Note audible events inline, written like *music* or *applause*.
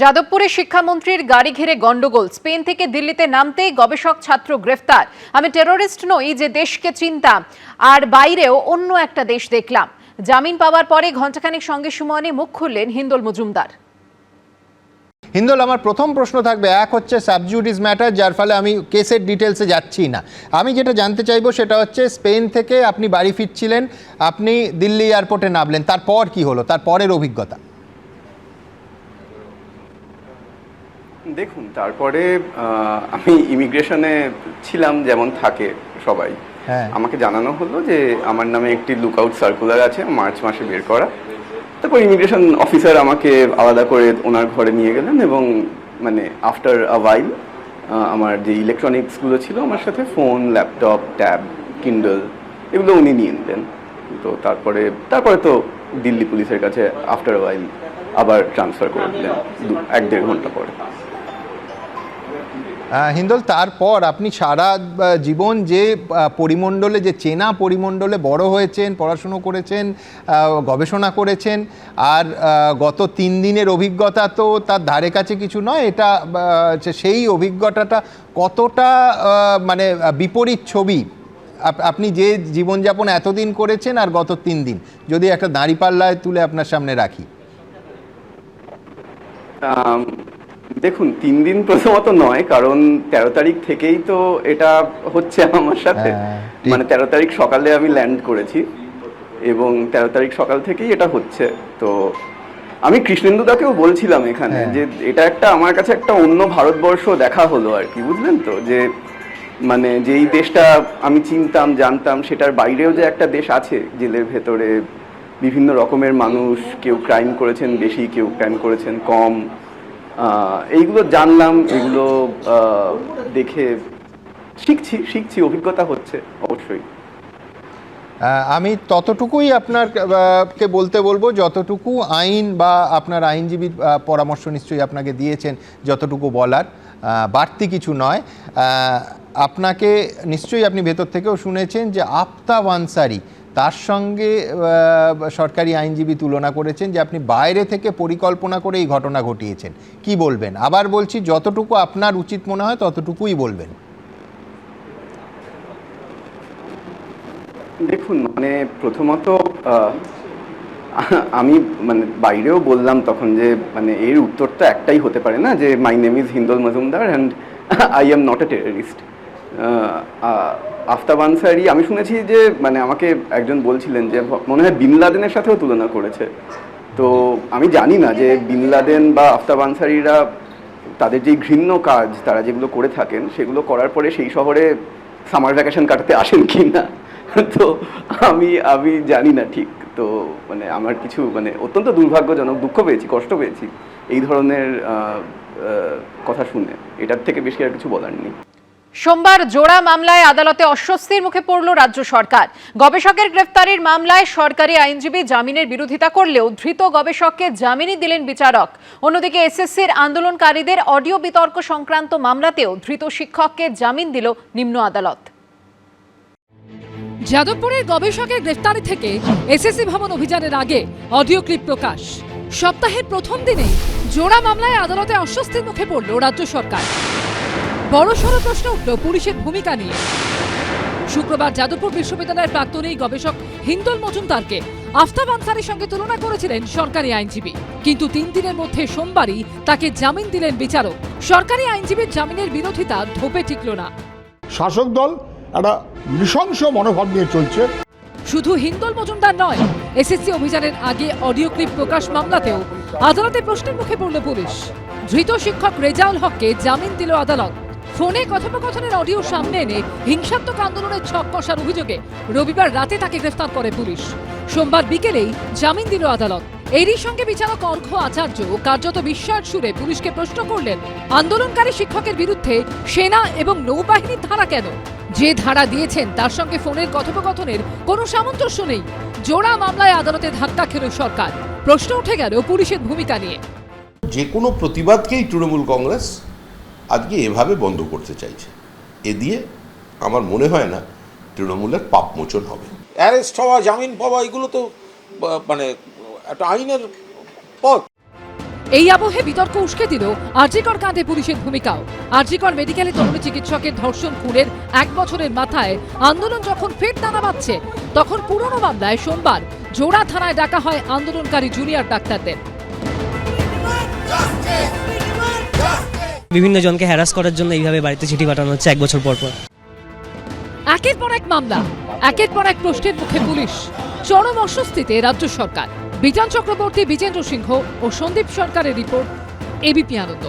যাদবপুরে শিক্ষামন্ত্রীর গাড়ি ঘিরে গন্ডগোল স্পেন থেকে দিল্লিতে নামতেই গবেষক ছাত্র গ্রেফতার। আমি টেরোরিস্ট নই যে দেশকে চিনতাম। আর বাইরেও অন্য একটা দেশ দেখলাম। জামিন পাওয়ার পরে ঘণ্টাখানিক সঙ্গে সুমনে মুখ খুললেন হিন্দোল মজুমদার। হিন্দোল, আমার প্রথম প্রশ্ন থাকবে, এক হচ্ছে সাবজুডিস ম্যাটার যার ফলে আমি কেসের ডিটেলসে যাচ্ছি না। আমি যেটা জানতে চাইব সেটা হচ্ছে, স্পেন থেকে আপনি বাড়ি ফিরছিলেন, আপনি দিল্লি এয়ারপোর্টে নামলেন, তারপর কি হলো? তারপরের অভিজ্ঞতা। দেখুন তারপরে আমি ইমিগ্রেশনে ছিলাম যেমন থাকে সবাই। হ্যাঁ। আমাকে জানানো হলো যে আমার নামে একটি লুকআউট সার্কুলার আছে মার্চ মাসে বের করা। তারপর ইমিগ্রেশন অফিসার আমাকে আলাদা করে ওনার ঘরে নিয়ে গেলেন এবং মানে আফটার আ ওয়াইল আমার যে ইলেকট্রনিক্সগুলো ছিল আমার সাথে ফোন ল্যাপটপ ট্যাব কিন্ডল এগুলো উনি নিয়ে নিতেন। তো তারপরে তারপরে তো দিল্লি পুলিশের কাছে আফটার ওয়াইল আবার ট্রান্সফার করে দিলেন এক দেড় ঘণ্টা পরে। হিন্দোল, তারপর আপনি সারা জীবন যে পরিমণ্ডলে, যে চেনা পরিমণ্ডলে বড় হয়েছেন, পড়াশুনো করেছেন গবেষণা করেছেন, আর গত তিন দিনের অভিজ্ঞতা তো তার ধারে কাছে কিছু নয়, এটা সেই অভিজ্ঞতাটা কতটা মানে বিপরীত ছবি আপ- আপনি যে জীবনযাপন এতদিন করেছেন আর গত তিন দিন, যদি একটা দাঁড়িপাল্লায় তুলে আপনার সামনে রাখি। দেখুন তিন দিন প্রথমত নয় কারণ তেরো তারিখ থেকেই তো এটা হচ্ছে আমার সাথে। হ্যাঁ, মানে তেরো তারিখ সকালে আমি ল্যান্ড করেছি এবং তেরো তারিখ সকাল থেকেই এটা হচ্ছে। তো আমি কৃষ্ণেন্দুদাকেও বলছিলাম এখানে হ্যাঁ। যে এটা একটা আমার কাছে একটা অন্য ভারতবর্ষ দেখা হলো আর কি বুঝলেন তো? যে মানে যেই দেশটা আমি চিনতাম জানতাম সেটার বাইরেও যে একটা দেশ আছে জেলের ভেতরে বিভিন্ন রকমের মানুষ কেউ ক্রাইম করেছেন বেশি কেউ ক্রাইম করেছেন কম। এইগুলো জানলাম এগুলো দেখে শিখছি শিখছি অভিজ্ঞতা হচ্ছে অবশ্যই। আমি ততটুকুই আপনার কে বলতে বলব যতটুকু আইন বা আপনার আইনজীবী আহ, পরামর্শ নিশ্চয়ই আপনাকে দিয়েছেন যতটুকু বলার বাড়তি কিছু নয়। আপনাকে নিশ্চয়ই আপনি ভেতর থেকেও শুনেছেন যে আফতাব আনসারি তার সঙ্গে সরকারি আইনজীবী তুলনা করেছেন যে আপনি বাইরে থেকে পরিকল্পনা করে এই ঘটনা ঘটিয়েছেন। কি বলবেন? আবার বলছি, যতটুকু আপনার উচিত মনে হয় ততটুকুই বলবেন। দেখুন মানে প্রথমত আমি মানে বাইরেও বললাম তখন যে মানে এর উত্তর তো একটাই হতে পারে না যে my name is Hindol Majumdar and I am not a terrorist Aftab Ansari, আমি শুনেছি যে মানে আমাকে একজন বলছিলেন যে মনে হয় বিন লাদেনের সাথেও তুলনা করেছে। তো আমি জানি না যে বিন লাদেন বা আফতাব আনসারিরা তাদের যে ঘৃণ্য কাজ, তারা যেগুলো করে থাকেন, সেগুলো করার পরে সেই শহরে সামার ভ্যাকেশন কাটাতে আসেন কি না *laughs* তো আমি আমি জানি না ঠিক। তো মানে আমার কিছু মানে অত্যন্ত দুর্ভাগ্যজনক দুঃখ পেয়েছি, কষ্ট পেয়েছি এই ধরনের কথা শুনে। এটার থেকে বেশি আর কিছু বলার নেই। সোমবার জোড়া মামলায় আদালতে অস্বস্তির মুখে পড়ল রাজ্য সরকার। গবেষকের গ্রেফতারির মামলায় সরকারি আইনজীবী জামিনের বিরোধিতা করলেও ধৃত গবেষককে জামিনই দিলেন বিচারক। অন্যদিকে এসএসসির আন্দোলনকারীদের অডিও বিতর্ক সংক্রান্ত মামলাতেও ধৃত শিক্ষককে জামিন দিল নিম্ন আদালত। যাদবপুরের গবেষকের গ্রেফতারি থেকে এসএসসি ভবন অভিযানের আগে অডিও ক্লিপ প্রকাশ। সপ্তাহের প্রথম দিনে জোড়া মামলায় আদালতে অস্বস্তির মুখে পড়ল রাজ্য সরকার। বড়সড় প্রশ্ন উঠল পুলিশের ভূমিকা নিয়ে। শুক্রবার যাদবপুর বিশ্ববিদ্যালয়ের প্রাক্তন এই গবেষক হিন্দল মজুমদারকে আফতাব আনসারির সঙ্গে তুলনা করেছিলেন সরকারি আইনজীবী। কিন্তু তিন দিনের মধ্যে সোমবারই তাকে জামিন দিলেন বিচারক। সরকারি আইনজীবীর জামিনের বিরোধিতা ধোপে টিকল না। শাসক দল একটা নৃশংস মনোভাব নিয়ে চলছে। শুধু হিন্দল মজুমদার নয় এসএসসি অভিযানের আগে অডিও ক্লিপ প্রকাশ মামলাতেও আদালতে প্রশ্নের মুখে পড়ল পুলিশ। ধৃত শিক্ষক রেজাউল হককে জামিন দিল আদালত। ফোনে কথোপকথনের অডিও সামনে এনে হিংসাত্মক আন্দোলনের ছক কষার অভিযোগে রবিবার রাতে তাকে গ্রেফতার করে পুলিশ। সোমবার বিকেলেই জামিন দিল আদালত। এরই সঙ্গে বিচারক অর্ঘ্য আচার্য কার্যত বিস্ময়ের সুরে পুলিশকে প্রশ্ন করলেন, আন্দোলনকারী শিক্ষকের বিরুদ্ধে সেনা এবং নৌবাহিনীর ধারা কেন? যে ধারা দিয়েছেন, তার সঙ্গে ফোনের কথোপকথনের কোনো সামঞ্জস্য নেই। জোড়া মামলায় আদালতে ধাক্কা খেল সরকার। প্রশ্ন উঠে গেল পুলিশের ভূমিকা নিয়ে। যে কোনো প্রতিবাদকেই তৃণমূল কংগ্রেস আজকে এভাবে বন্ধ করতে চাইছে। এ দিয়ে আমার মনে হয় না তৃণমূলের পাপমোচন হবে। অ্যারেস্ট হওয়া জামিন পাওয়া এগুলো তো মানে একটা আইনের পথ। এই আবহে বিতর্ক উস্কে দিল আরজিকর কাঁধে পুলিশের ভূমিকাও। আরজিকর মেডিকেলে তরুণী চিকিৎসকের ধর্ষণ খুনের এক বছরের মাথায় আন্দোলন যখন ফের দানা বাঁধছে তখন পুরনো মামলায় সোমবার জোড়া থানায় ডাকা হয় আন্দোলনকারী জুনিয়র ডাক্তারদের। বিভিন্ন জনকে হ্যারাস করার জন্য এইভাবে বাড়িতে চিঠি পাঠানো হচ্ছে এক বছর পর পর। একের পর এক মামলা, একের পর এক প্রশ্নের মুখে পুলিশ। চরম অস্বস্তিতে রাজ্য সরকার। বিজান চক্রবর্তী বিজেন্দ্র সিংহ ও সন্দীপ সরকারের রিপোর্ট এবিপি আনন্দ।